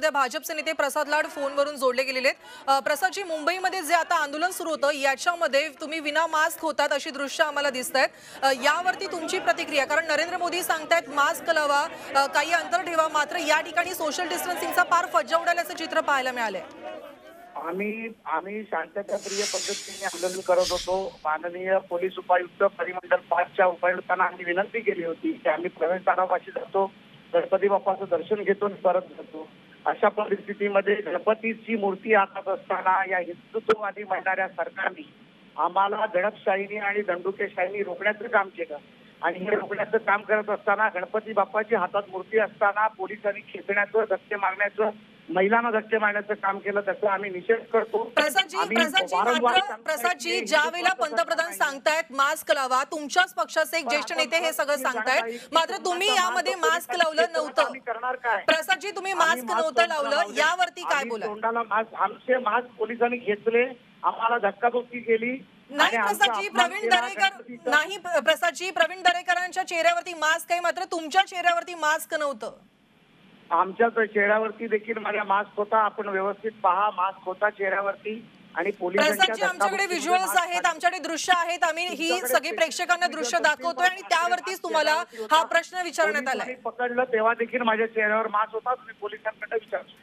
सध्या भाजपचे नेते प्रसाद लाड फोनवरून जोडले गेलेले आहेत. प्रसादजी मुंबईमध्ये जे आता आंदोलन सुरू होतं याच्यामध्ये तुम्ही विना मास्क होतात अशी दृश्य आम्हाला दिसत आहेत यावरती तुमची प्रतिक्रिया कारण नरेंद्र मोदी सांगतायत मास्क लावा काही अंतर ठेवा मात्र या ठिकाणी सोशल डिस्टन्सिंगचा फार फज्जा उडाल्याचं चित्र पाहायला मिळालंय. आम्ही आम्ही शांतताप्रिय पद्धतीने आंदोलन करत होतो. माननीय पोलीस उपायुक्त परिमंडल पाचच्या उपायुक्तांना आम्ही विनंती केली होती की आम्ही प्रवेशद्वारापाशी जातो गणपती बाप्पाचं दर्शन घेतो आणि परत जातो. अशा परिस्थितीमध्ये गणपतीची मूर्ती आखत असताना या हिंदुत्ववादी म्हणणाऱ्या सरकारने आम्हाला दडपशाहीने आणि दंडुकेशाहीने रोखण्याचं काम केलं. आणि हे रोखण्याचं काम करत असताना गणपती बाप्पाची हातात मूर्ती असताना पोलिसांनी खेचण्याचं धक्के मारण्याचं महिलांना धक्के मारण्याचं काम केलं त्याचा आम्ही निषेध करतो. प्रसादजी ज्या वेळेला पंतप्रधान. सांगतायत मास्क लावा तुमच्याच पक्षाचे एक ज्येष्ठ नेते हे सगळं सांगतायत. मात्र तुम्ही यामध्ये मास्क लावलं नव्हतं. आम्ही करणार काय? प्रसादजी तुम्ही मास्क नव्हतं लावलं. यावरती काय बोला तोंडाला मास्क आमचे मास्क पोलिसांनी घेतले. आम्हाला धक्काबुक्की केली. नाही प्रसादजी प्रवीण दरेकर. नाही प्र- प्रसादजी प्रवीण दरेकरांच्या चेहऱ्यावरती मास्क आहे मात्र तुमच्या चेहऱ्यावरती मास्क नव्हतं. आमच्या तर चेहऱ्यावरती देखील माझ्या मास्क होता. आपण व्यवस्थित पहा मास्क होता चेहऱ्यावरती. आणि प्रसादजी आमच्याकडे व्हिज्युअल्स मास्क आहेत. आमच्याकडे दृश्य आहेत. आम्ही ही सगळी प्रेक्षकांना दृश्य दाखवतोय आणि त्यावरतीच तुम्हाला हा प्रश्न विचारण्यात पोलिसांनी पकडलं तेव्हा देखील माझ्या चेहऱ्यावर मास्क होता. तुम्ही पोलिसांकडे विचारतो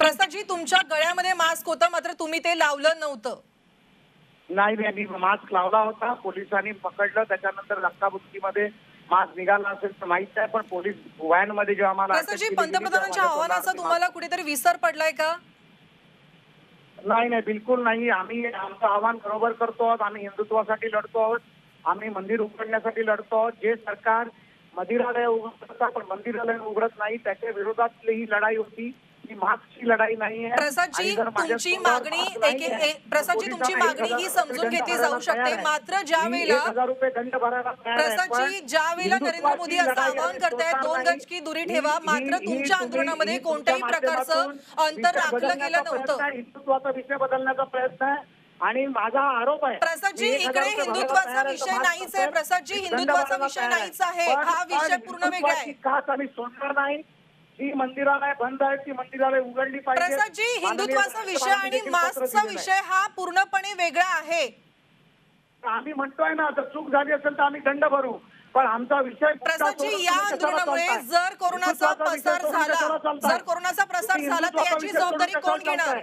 प्रसादजी तुमच्या गळ्यामध्ये मास्क होतं मात्र तुम्ही ते लावलं नव्हतं. नाही नाही मी मास्क लावला होता. पोलिसांनी पकडलं. त्याच्यानंतर धक्काबुक्कीमध्ये मास्क निघाला असेल तर माहीत नाही पण पोलीस व्हॅनमध्ये जेव्हा मला तेव्हा पंतप्रधानांच्या आव्हानाचा तुम्हाला कुठेतरी विसर पडलाय का? नाही नाही बिलकुल नाही. आम्ही आमचं आव्हान बरोबर करतो आहोत. आम्ही हिंदुत्वासाठी लढतो आहोत. आम्ही मंदिर उघडण्यासाठी लढतो आहोत. जे सरकार मंदिरालय उघडतात पण मंदिरालय उघडत नाही त्याच्या विरोधातली ही लढाई होती. मास्कची लढाई नाही प्रसादजी तुमची मागणी प्रसादजी तुमची मागणी ही समजून घेतली जाऊ शकते. मात्र ज्या वेळेला प्रसादजी ज्या वेळेला नरेंद्र मोदी असं आवाहन करतायत दोन नाही. गज की दुरी ठेवा मात्र तुमच्या आंदोलनामध्ये कोणत्याही प्रकारचं अंतर राखलं गेलं नव्हतं. हिंदुत्वाचा विषय बदलण्याचा प्रयत्न आहे. आणि माझा हा आरोप आहे प्रसादजी इकडे हिंदुत्वाचा विषय नाहीच आहे प्रसादजी हिंदुत्वाचा विषय. नाहीच आहे. हा विषय पूर्ण वेगळा आहे. कास आम्ही सोडणार नाही. जी मंदिरालय बंद आहेत ती मंदिरालय उघडली पाहिजे प्रसादजी हिंदुत्वाचा विषय आणि मास्कचा. विषय हा पूर्णपणे वेगळा आहे आम्ही म्हणतोय ना जर चूक झाली असेल तर आम्ही दंड भरू पण आमचा विषय प्रसादजी या आंदोलनामुळे? जर कोरोनाचा प्रसार झाला? जर कोरोनाचा प्रसार झाला तर याची जबाबदारी कोण घेणार?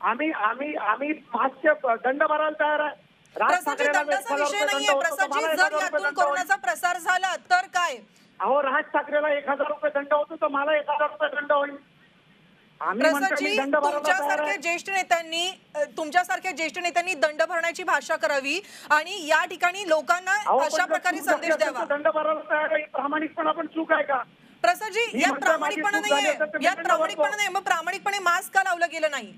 आम्ही आम्ही आम्ही मास्कचे दंड भरायला तयार आहे राज प्रसादजी दंडाचा विषय नाहीये प्रसादजी जर यातून. कोरोनाचा प्रसार झाला तर काय अहो राज ठाकरेला एक हजार रुपये दंड होतो तर मला एक दंड होईल. प्रसादजी तुमच्यासारख्या ज्येष्ठ नेत्यांनी तुमच्यासारख्या ज्येष्ठ नेत्यांनी दंड भरण्याची भाषा करावी आणि या ठिकाणी लोकांना अशा प्रकारे संदेश द्यावा. दंड भरायला तयार आहे. प्रामाणिकपणा पण चूक आहे का? प्रसादजी यात प्रामाणिकपणा नाहीये. यात प्रामाणिकपणा. नाही मग प्रामाणिकपणे मास्क का लावलं गेलं नाही?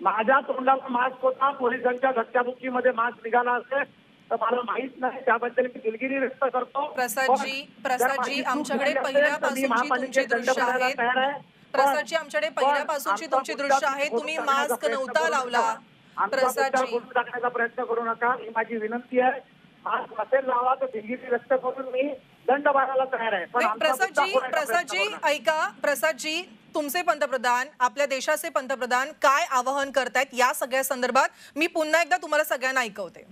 माझ्या तोंडाला मास्क होता पोलिसांच्या धक्काबुक्कीमध्ये मास्क निघाला असेल. मला माहीत नाही त्याबद्दल मी दिलगिरी व्यक्त करतो. प्रसादजी प्रसादजी आमच्याकडे पहिल्यापासूनची दृश्य आहेत. आहे. प्रसादजी आमच्याकडे पहिल्यापासूनची तुमची दृश्य खोडून तुम्ही मास्क नव्हता लावला. प्रसादजी. टाकण्याचा प्रयत्न करू नका. ही माझी विनंती आहे. मास्क नसेल लावा तर दिलगिरी व्यक्त करून मी दंड भरायला तयार आहे. प्रसादजी प्रसादजी. ऐका. प्रसादजी तुमचे पंतप्रधान आपल्या देशाचे पंतप्रधान काय आवाहन करतायत या सगळ्या संदर्भात? मी पुन्हा एकदा तुम्हाला सगळ्यांना ऐकवते.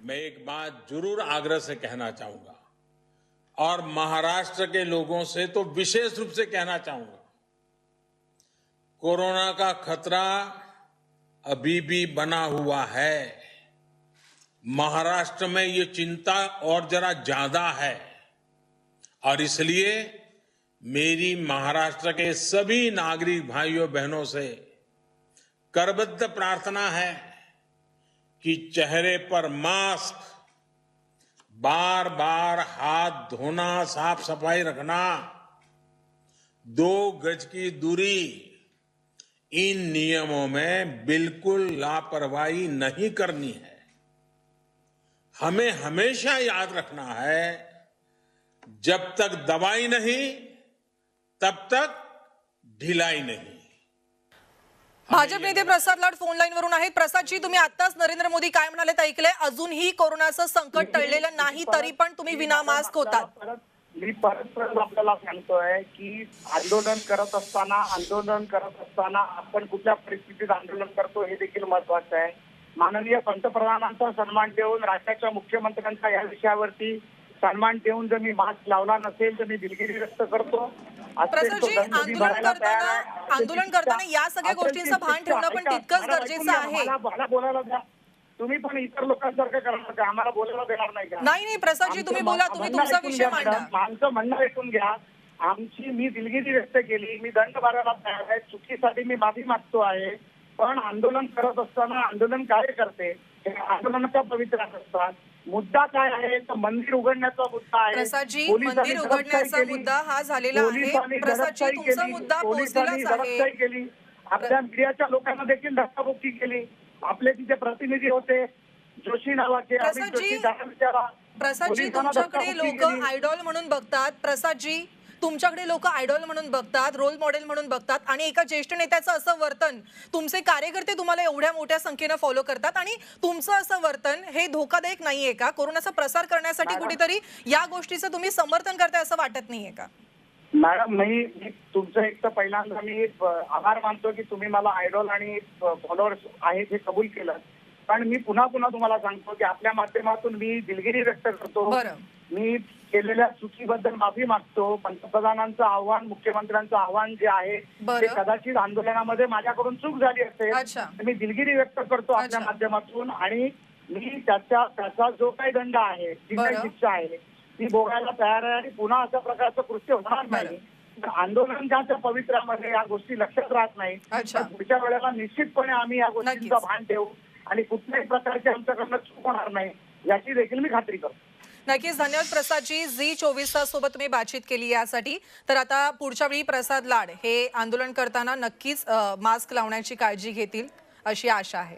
मैं एक बात ज़रूर आग्रह से कहना चाहूँगा। और महाराष्ट्र के लोगों से तो विशेष रूप से कहना चाहूँगा। कोरोना का खतरा अभी भी बना हुआ है। महाराष्ट्र में ये चिंता और जरा ज़्यादा है। और इसलिए मेरी महाराष्ट्र के सभी नागरिक भाइयों बहनों से करबद्ध प्रार्थना है। कि चेहरे पर मास्क बार बार हाथ धोना साफ़ सफ़ाई रखना, दो गज की दूरी, इन नियमों में बिल्कुल लापरवाही नहीं करनी है। हमें हमेशा याद रखना है, जब तक दवाई नहीं, तब तक ढिलाई नहीं। भाजप नेते प्रसाद लाड फोन लाईन वरून आहेत. प्रसादजी तुम्ही आताच नरेंद्र मोदी काय म्हणाले ऐकलंय? अजूनही कोरोनाचं संकट टळलेलं नाही तरी पण तुम्ही विना मास्क होतात. परत मी परत परत आपल्याला सांगतोय की आंदोलन करत असताना आंदोलन करत असताना आपण कुठल्या परिस्थितीत आंदोलन करतो हे देखील महत्वाचं आहे. माननीय पंतप्रधानांचा सन्मान देऊन राज्याच्या मुख्यमंत्र्यांचा या विषयावरती सन्मान देऊन जर मी मास्क लावला नसेल तर मी दिलगिरी व्यक्त करतो. मी आंदोलन करताना आंदोलन करताना या सगळ्या गोष्टींचं भान. ठेवणं पण तितकंच गरजेचं. आहे. बोलायला द्या. तुम्ही पण इतर लोकांसारखं करणार का आम्हाला बोलायला देणार नाही का? नाही नाही प्रसादजी तुम्ही बोला तुम्ही तुमचा विषय मांडा. आमचं म्हणणं ऐकून घ्या. आमची मी दिलगिरी व्यक्त केली. मी दंड भरायला तयार आहे. चुकीसाठी मी माफी मागतो आहे. पण आंदोलन करत असताना आंदोलन काय करते? हे आंदोलनाच्या पवित्रात असतात. मुद्दा काय आहे? तर मंदिर उघडण्याचा मुद्दा आहे. प्रसादजी मंदिर उघडण्याचा. मुद्दा हा झालेला आहे. प्रसादजी तुमचा केली. मुद्दा पोलिसांनी पोहोचलेलाच दडपशाही आहे केली. आपल्या मीडियाच्या लोकांना देखील धक्काबुक्की केली. आपले तिथे प्रतिनिधी होते. जोशी नावाचे प्रसादजी, तुमच्याकडे लोक. आयडॉल म्हणून बघतात. प्रसादजी तुमच्याकडे लोक आयडॉल म्हणून बघतात रोल मॉडेल म्हणून बघतात आणि एका ज्येष्ठ नेत्याचं असं वर्तन तुमचे कार्यकर्ते तुम्हाला एवढ्या मोठ्या संख्येनं फॉलो करतात आणि तुमचं असं वर्तन हे धोकादायक नाहीये का? कोरोनाचा प्रसार करण्यासाठी. कुठेतरी या गोष्टीचं तुम्ही समर्थन करताय असं वाटत नाहीये का? मॅडम मी तुमचं एक तर पहिल्यांदा मी आभार मानतो की तुम्ही मला आयडॉल आणि फॉलोअर्स आहेत हे कबूल केलं. पण मी पुन्हा पुन्हा तुम्हाला सांगतो की आपल्या माध्यमातून मी दिलगिरी व्यक्त करतो. मी केलेल्या चुकीबद्दल माफी मागतो पंतप्रधानांचं आव्हान मुख्यमंत्र्यांचं आव्हान जे आहे. ते कदाचित आंदोलनामध्ये माझ्याकडून चूक झाली असेल मी दिलगिरी व्यक्त करतो आपल्या. माध्यमातून आणि मी त्याच्या त्याचा जो काही दंड आहे जी काही. शिक्षा आहे ती भोगायला तयार आहे आणि पुन्हा अशा प्रकारचं कृत्य होणार नाही तर आंदोलनाच्या पवित्रामध्ये या गोष्टी लक्षात राहत नाही पुढच्या वेळेला निश्चितपणे आम्ही या गोष्टींचं. भान ठेवू आणि कुठल्याही प्रकारची आमच्याकडनं चूक होणार नाही याची देखील मी खात्री करतो. नक्कीच धन्यवाद प्रसादजी. झी चोवीस तास सोबत तुम्ही बातचीत केली यासाठी. तर आता पुढच्या वेळी प्रसाद लाड हे आंदोलन करताना नक्कीच मास्क लावण्याची काळजी घेतील अशी आशा आहे.